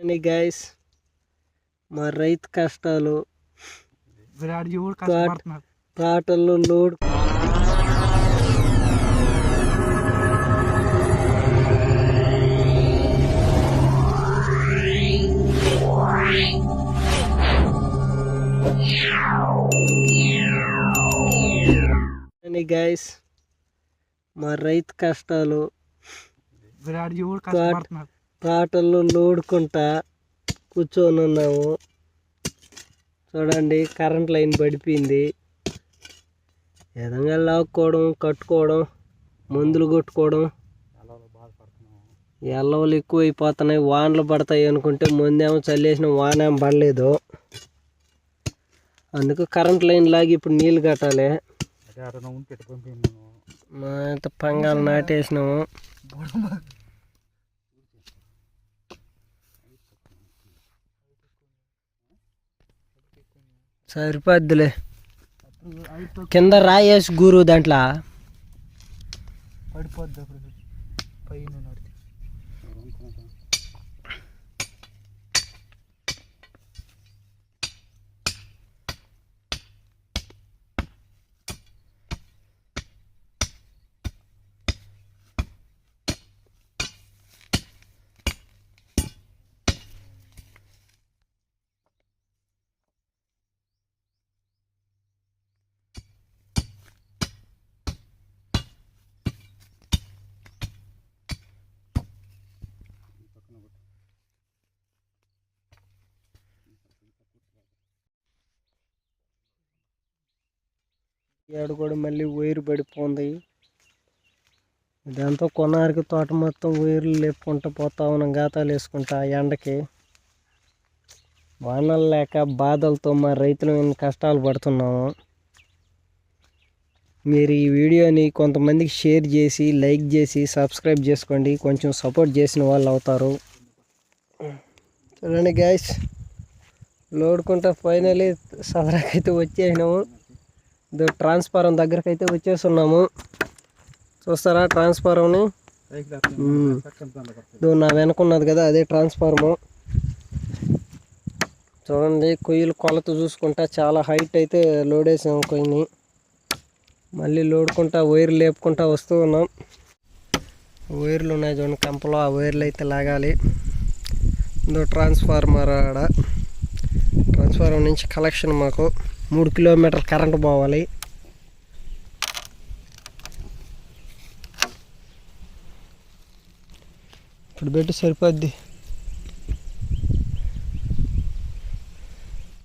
అని గైస్ మా రైతు కష్టాలు తోటల్లో లోడ్ అని గైస్ మా రైతు కష్టాలు విరాట్ తోటల్లో లోడుకుంటా కూర్చొని ఉన్నాము చూడండి కరెంట్ లైన్ పడిపోయింది. విధంగా లాక్కోవడం కట్టుకోవడం మందులు కొట్టుకోవడం? ఎల్లవలు ఎక్కువ అయిపోతున్నాయి వానలు పడతాయి అనుకుంటే ముందేమో చల్లేసిన వాన ఏం పడలేదు. అందుకు కరెంట్ లైన్ లాగి ఇప్పుడు నీళ్ళు కట్టాలి. పంగాలు నాటేసినాము. సరిపోద్దులే. కింద రాయేసి గురు దాంట్లో. పడిపోద్ది అప్పుడు. పైన ఏడు కూడా మళ్ళీ వైరు పడిపోయింది ఇదంతా కొనారికి తోట మొత్తం వైర్లు లేపుకుంటూ పోతా ఉన్నాం గాతాలు వేసుకుంటా ఎండకి. వానలు లేక బాధలతో మా రైతులు మేము కష్టాలు పడుతున్నాము. మీరు ఈ వీడియోని కొంతమందికి షేర్ చేసి లైక్ చేసి సబ్స్క్రైబ్ చేసుకోండి. కొంచెం సపోర్ట్ చేసిన వాళ్ళు అవుతారు. చూడండి గ్యాస్ లోడుకుంటా ఫైనలీ సదరాకైతే వచ్చేసినాము. ఇదో ట్రాన్స్ఫారం దగ్గరకు అయితే వచ్చేస్తున్నాము. చూస్తారా ట్రాన్స్ఫారంని? ఇదో నా వెనుకున్నది కదా అదే ట్రాన్స్ఫార్ము. చూడండి కొయ్యలు కొలత చూసుకుంటా చాలా హైట్ అయితే లోడ్ వేసాము కొయ్యని. మళ్ళీ లోడుకుంటా వైర్లు లేపుకుంటా వస్తూ ఉన్నాం. వైర్లు ఉన్నాయి చూడండి కంపలో ఆ వైర్లు అయితే లాగాలి. ఇదో ట్రాన్స్ఫార్మర్ ఆడ. ట్రాన్స్ఫార్మర్ నుంచి కలెక్షన్ మాకు. మూడు కిలోమీటర్ కరెంట్ పోవాలి. ఇప్పుడు పెట్టి సరిపోద్ది.